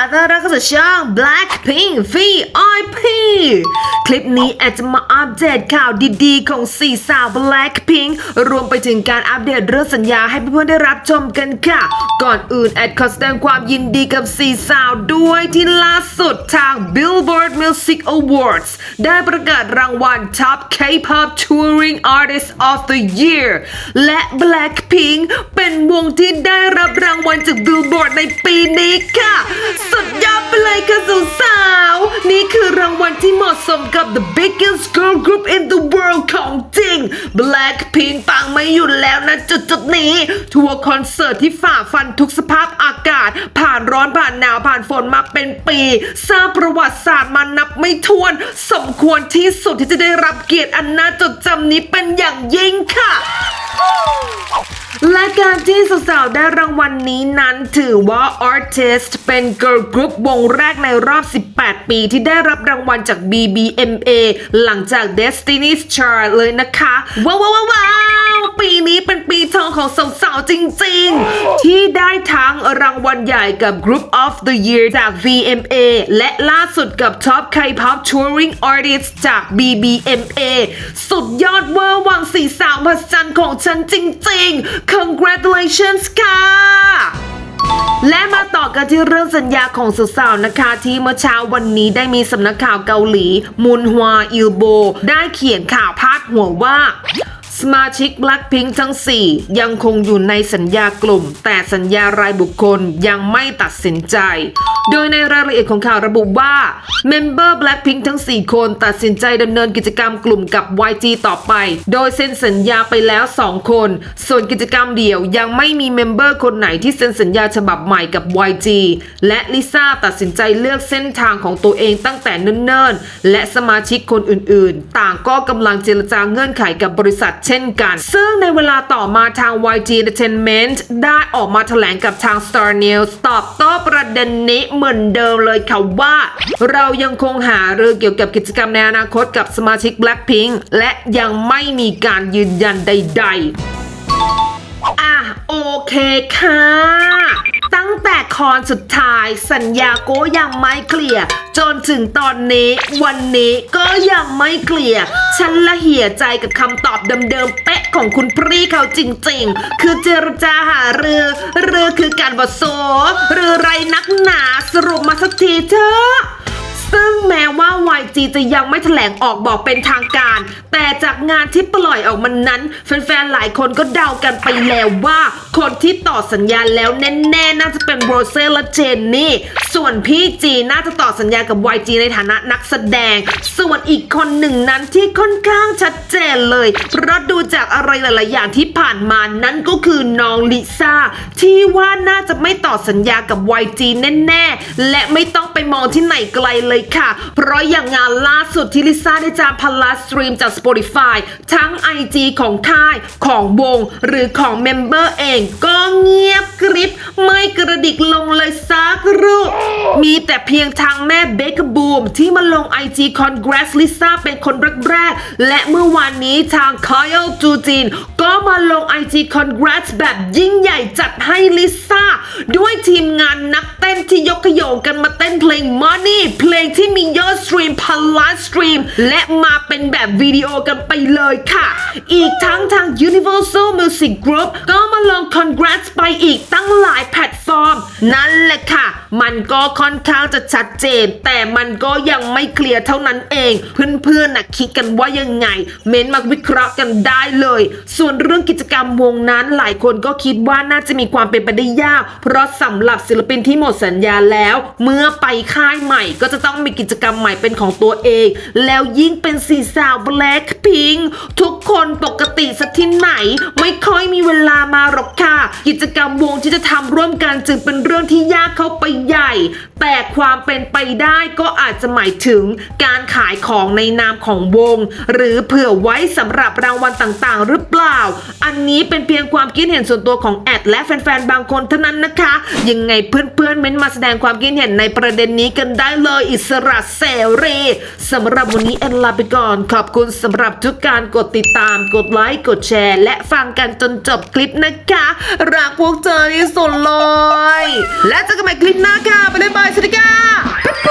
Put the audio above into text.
ค่ะต้อนรับเข้าสู่ช่อง Blackpink VIP คลิปนี้แอดจะมาอัปเดตข่าวดีๆ ของสี่สาว Blackpink รวมไปถึงการอัปเดตเรื่องสัญญาให้เพื่อนๆได้รับชมกันค่ะ ก่อนอื่นแอดขอแสดงความยินดีกับสี่สาวด้วยที่ล่าสุดทาง Billboard Music Awards ได้ประกาศรางวัล Top K-pop Touring Artist of the Year และ Blackpink เป็นวงที่ได้รับรางวัลจาก Billboard ในปีนี้ค่ะสุดยอดไปเลยค่ะสาวๆ นี่คือรางวัลที่เหมาะสมกับ the biggest girl group in the world ของจริง Blackpink ปังไม่หยุดแล้วนะจุดๆนี้ ทัวร์คอนเสิร์ตที่ฝ่าฟันทุกสภาพอากาศ ผ่านร้อนผ่านหนาวผ่านฝนมาเป็นปี สร้างประวัติศาสตร์มานับไม่ถ้วน สมควรที่สุดที่จะได้รับเกียรติอันน่าจดจำนี้เป็นอย่างยิ่งค่ะ และการที่สาวๆได้รางวัลนนี้นั้นถือว่า Artist เป็น Girl Group วงแรกในรอบ 18 ปีที่ได้รับรางวัลจาก BBMA หลังจาก Destiny's Child เลยนะคะ ว้าวว้าวว้าวว้าว ปีนี้เป็นปีทองของสาวๆจริงๆ ที่ได้ทั้งรางวัลใหญ่กับ Group of the Year จาก VMA และล่าสุดกับ Top K-pop Touring Artist จาก BBMA สุดยอดเวอร์วังสีสาวพัจันของฉันจริงๆ congratulations ค่ะและมาต่อกันที่เรื่องสัญญาของสาวๆนะคะ ที่เมื่อเช้าวันนี้ได้มีสำนักข่าวเกาหลี มุนฮวาอิลโบ ได้เขียนข่าวพาดหัวว่า สมาชิก Blackpink ทั้ง 4 ยังคงอยู่ในสัญญากลุ่ม แต่สัญญารายบุคคลยังไม่ตัดสินใจ โดยในรายละเอียดของข่าวระบุว่าเมมเบอร์ Blackpink ทั้ง 4 คนตัดสินใจดำเนินกิจกรรมกลุ่มกับ YG ต่อไป โดยเซ็นสัญญาไปแล้ว 2 คน ส่วนกิจกรรมเดี่ยวยังไม่มีเมมเบอร์คนไหนที่เซ็นสัญญาฉบับใหม่กับ YG และลิซ่าตัดสินใจเลือกเส้นทางของตัวเองตั้งแต่เนิ่นๆ และสมาชิกคนอื่นๆ ต่างก็กำลังเจรจาเงื่อนไขกับบริษัทเช่นกัน ซึ่งในเวลาต่อมาทาง YG Entertainment ได้ออกมาแถลงกับทาง Star News ตอบโต้ประเด็นนี้เหมือนเดิมเลยค่ะว่า เรายังคงหาเรื่องเกี่ยวกับกิจกรรมในอนาคตกับสมาชิก Blackpink และยังไม่มีการยืนยันใด ๆ อะโอเคค่ะ ตั้งแต่คอนสุดท้ายสัญญาโกยังไม่เคลียร์จนถึงตอนนี้วันนี้ก็ยังไม่เคลียร์ฉันละเหี่ยใจกับคำตอบเดิมๆเป๊ะของคุณพรีเขาจริงๆ คือเจรจาหาเรือเรือคือการบทโซเรือไรนักหนาสรุปมาสักทีเถอะซึ่งแม้ว่า YG จะยังไม่แถลงออกบอกเป็นทางการ แต่จากงานที่ปล่อยออกมานั้น แฟนๆ หลายคนก็เดากันไปแล้วว่า คนที่ต่อสัญญาแล้วแน่ๆน่าจะเป็นโรเซ่และเจนนี่ ส่วนพี่จีน่าจะต่อสัญญากับ YG ในฐานะนักแสดง ส่วนอีกคนหนึ่งนั้นที่ค่อนข้างชัดเจนเลยเพราะดูจากอะไรหลายๆอย่างที่ผ่านมานั่นก็คือน้องลิซ่าที่ว่าน่าจะไม่ต่อสัญญากับ YG แน่ๆ และไม่ต้องไปมองที่ไหนไกลเลยค่ะ เพราะอย่างงานล่าสุดที่ลิซ่าได้จามพลาสตรีมจาก Spotify ทั้ง IG ของค่ายของวง หรือของเมมเบอร์เองก็เงียบกริบไม่กระดิกลงเลยสักรูปมีแต่เพียงทางแม่เบคบูมที่มาลง IG Congrats ลิซ่าเป็นคนแรกๆ และเมื่อวานนี้ทาง Kyle จูจินก็มาลง IG Congrats แบบยิ่งใหญ่จัดให้ลิซ่า ด้วยทีมงานนักเต้นที่ยกขยงกันมาเต้นเพลง Money เพลงที่มียอดสตรีมพันล้านสตรีม และมาเป็นแบบวิดีโอกันไปเลยค่ะ อีกทั้งทาง Universal Music Group ก็มาลง Congrats ไปอีกตั้งหลายแพลตฟอร์ม นั่นแหละค่ะ มันก็ค่อนข้างจะชัดเจน แต่มันก็ยังไม่เคลียร์เท่านั้นเอง เพื่อนๆนะคิดกันว่ายังไง เม้นมาวิเคราะห์กันได้เลย ส่วนเรื่องกิจกรรมวงนั้นหลายคนก็คิดว่าน่าจะมีความเป็นไปได้ยาก เพราะสำหรับศิลปินที่หมดสัญญาแล้ว เมื่อไปค่ายใหม่ก็จะต้องมีกิจกรรมใหม่เป็นของตัวเอง แล้วยิ่งเป็นสีสาว Blackpink ทุกคนปกติสักที่ไหน ไม่ค่อยมีเวลามาหรอกค่ะ กิจกรรมวงที่จะทำร่วมกันจึงเป็นเรื่องที่ยากเข้าไปใหญ่ แต่ความเป็นไปได้ก็อาจจะหมายถึงการขายของในนามของวง หรือเผื่อไว้สำหรับรางวัลต่างๆ หรือเปล่า อันนี้เป็นเพียงความคิดเห็นส่วนตัวของแอดและแฟนๆ บางคนเท่านั้นนะคะ ยังไงเพื่อนๆเม้นมาแสดงความคิดเห็นในประเด็นนี้กันได้เลยอิสระเสรีสำหรับวันนี้แอนลาไปก่อน ขอบคุณสำหรับทุกการกดติดตาม กดไลค์ กดแชร์ และฟังกันจนจบคลิปนะคะรักพวกเจอที่สุดเลย และเจอกันใหม่คลิปหน้าค่ะไปเลยบายสวัสดีค่ะ